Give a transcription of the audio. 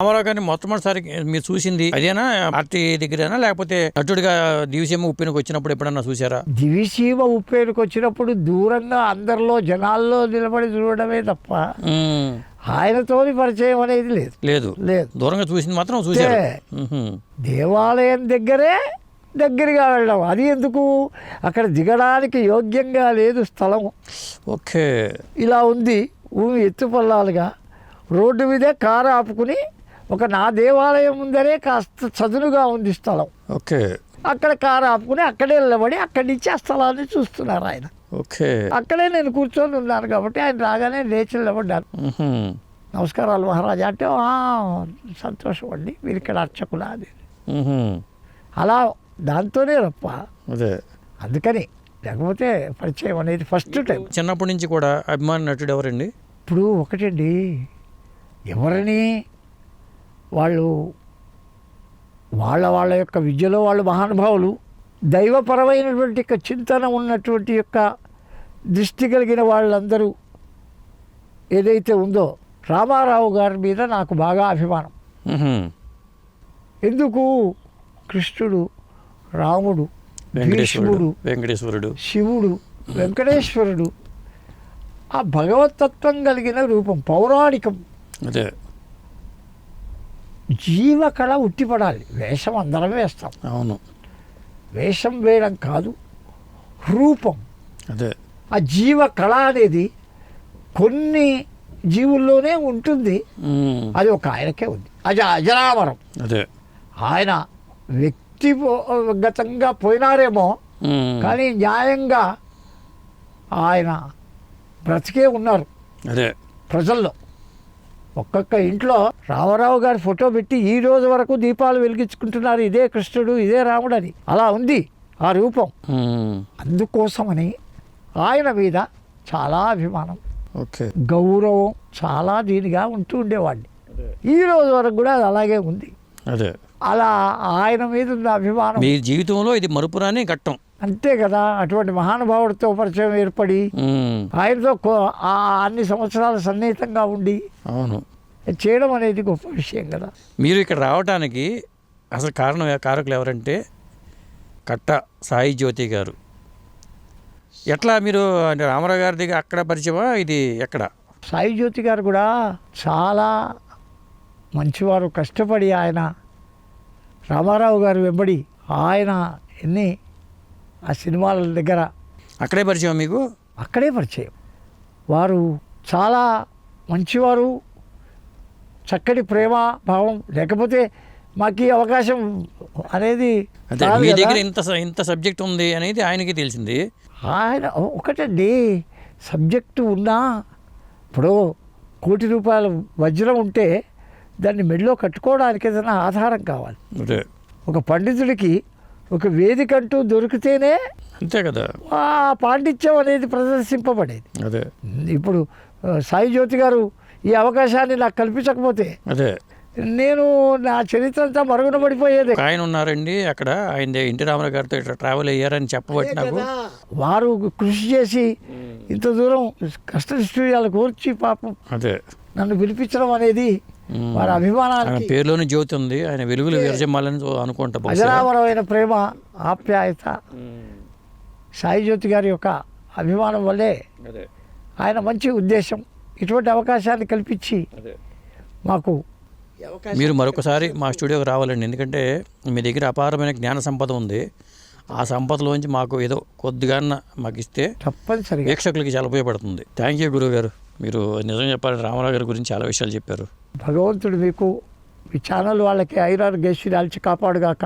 రామారావు గారిని మొట్టమొదటిసారి మీరు చూసింది అదేనా? పార్టీ దగ్గరేనా? లేకపోతే నటుడిగా దివిసీమ ఉప్పినకి వచ్చినప్పుడు ఎప్పుడన్నా చూసారా దివిసీమ ఉప్పేరుకు వచ్చినప్పుడు దూరంగా అందరిలో జనాల్లో నిలబడి చూడడమే తప్ప మ్మ్. ఆయనతోని పరిచయం అనేది లేదు. లేదు. లేదు. దూరంగా చూసింది మాత్రం చూసారు. మ్మ్. దేవాలయం దగ్గరే దగ్గరగా వెళ్ళడం. అది ఎందుకు? అక్కడ దిగడానికి యోగ్యంగా లేదు స్థలం. ఓకే. ఇలా ఉంది. భూమి ఎత్తుపల్లాలుగా రోడ్డు మీదే కారు ఆపుకుని ఒక నా దేవాలయం ముందరే కాస్త చదునుగా ఉంది స్థలం. ఓకే. అక్కడ కారు ఆపుకుని అక్కడే నిలబడి అక్కడి నుంచి ఆ స్థలాన్ని చూస్తున్నారు ఆయన. ఓకే. అక్కడే నేను కూర్చొని ఉన్నాను కాబట్టి ఆయన రాగానే లేచి నిలబడ్డాను. నమస్కారాలు మహారాజా అంటే "ఆ, సంతోషం అండి మీరు ఇక్కడ అర్చకులా అది. అలా దాంతోనే రప్ప. అదే. అందుకని లేకపోతే పరిచయం అనేది ఫస్ట్ టైం. చిన్నప్పటి నుంచి కూడా అభిమాన నటుడు ఎవరండి? ఇప్పుడు ఒకటండి. ఎవరిని వాళ్ళు వాళ్ళ వాళ్ళ యొక్క విద్యలో వాళ్ళు మహానుభావులు దైవపరమైనటువంటి యొక్క చింతన ఉన్నటువంటి యొక్క దృష్టి కలిగిన వాళ్ళందరూ ఏదైతే ఉందో రామారావు గారి మీద నాకు బాగా అభిమానం. ఎందుకు? కృష్ణుడు రాముడు వెంకటేశ్వరుడు భీష్ముడు వెంకటేశ్వరుడు. శివుడు వెంకటేశ్వరుడు ఆ భగవతత్వం కలిగిన రూపం పౌరాణికం. అదే. జీవకళ ఉట్టిపడాలి. వేషం అందరం వేస్తాం. అవును. వేషం వేయడం కాదు రూపం. అదే. ఆ జీవ కళ అనేది కొన్ని జీవుల్లోనే ఉంటుంది. అది ఒక ఆయనకే ఉంది. అజ అజరామరం అదే. ఆయన వ్యక్తిగతంగా పోయినారేమో. కానీ న్యాయంగా ఆయన బ్రతికే ఉన్నారు. అదే. ప్రజల్లో. ఒక్కొక్క ఇంట్లో రామారావు గారి ఫోటో పెట్టి ఈ రోజు వరకు దీపాలు వెలిగించుకుంటున్నారు. ఇదే కృష్ణుడు ఇదే రాముడు అని అలా ఉంది ఆ రూపం. అందుకోసమని ఆయన మీద చాలా అభిమానం. ఓకే. గౌరవం చాలా దీనిగా ఉంటూ ఉండేవాడిని. ఈ రోజు వరకు కూడా అది అలాగే ఉంది. అదే. అలా ఆయన మీద ఉన్న అభిమానం. మీ జీవితంలో ఇది మరుపురాని ఘట్టం. అంతే కదా అటువంటి మహానుభావుడితో పరిచయం ఏర్పడి. ఆయనతో అన్ని సంవత్సరాలు సన్నిహితంగా ఉండి అవును. చేయడం అనేది గొప్ప విషయం కదా. మీరు ఇక్కడ రావడానికి అసలు కారణం కారకులు ఎవరంటే కట్ట సాయి జ్యోతి గారు. ఎట్లా మీరు అంటే రామారావు గారి దగ్గర అక్కడ పరిచయమా? ఇది ఎక్కడ? సాయి జ్యోతి గారు కూడా చాలా మంచివారు కష్టపడి ఆయన రామారావు గారు వెంబడి ఆయన ఎన్ని ఆ సినిమాల దగ్గర అక్కడే పరిచయం మీకు? అక్కడే పరిచయం. వారు చాలా మంచివారు చక్కటి ప్రేమ భావం లేకపోతే మాకు ఈ అవకాశం అనేది మీ. దగ్గర ఇంత ఇంత సబ్జెక్ట్ ఉంది అనేది ఆయనకి తెలిసింది. ఆయన ఒకటండి సబ్జెక్టు ఉన్నా ఇప్పుడు కోటి రూపాయల వజ్రం ఉంటే దాన్ని మెడలో కట్టుకోవడానికి ఏదైనా ఆధారం కావాలి. అదే. ఒక పండితుడికి ఒక వేదిక అంటూ దొరికితేనే అంతే కదా. ఆ పాండిత్యం అనేది ప్రదర్శింపబడేది. అదే. ఇప్పుడు సాయి జ్యోతి గారు ఈ అవకాశాన్ని నాకు కల్పించకపోతే అదే. నేను నా చరిత్ర అంతా మరుగున పడిపోయేది. ఆయన ఉన్నారండి అక్కడ. ఆయన ఎన్టీ రామారావు గారితో ఇట్లా ట్రావెల్ అయ్యారని చెప్పబట్టి నాకు. వారు కృషి చేసి ఇంత దూరం కష్ట నిష్ఠూర్యాలు కోర్చి పాపం అదే. నన్ను పిలిపించడం అనేది. వారి అభిమానానికి పేరులోని జ్యోతి ఉంది. ఆయన వెలుగులు విరజమ్మాలని అనుకుంటా బహుశా. అజరామరమైన ప్రేమ ఆప్యాయత సాయి జ్యోతి గారి యొక్క అభిమానం వల్లే అదే. ఆయన మంచి ఉద్దేశం ఇటువంటి అవకాశాన్ని కల్పించి అదే. మాకు మీరు మరొకసారి మా స్టూడియోకి రావాలండి. ఎందుకంటే మీ దగ్గర అపారమైన జ్ఞాన సంపద ఉంది. ఆ సంపదలోంచి మాకు ఏదో కొద్దిగా మాకు ఇస్తే తప్పనిసరిగా. వీక్షకులకి చాలా ఉపయోగపడుతుంది. థ్యాంక్ యూ గురువు గారు మీరు నిజం చెప్పాలంటే రామారావు గారి గురించి చాలా విషయాలు చెప్పారు. భగవంతుడు మీకు ఈ ఛానల్ వాళ్ళకి ఐరారు గేసి దాల్చి కాపాడుగాక.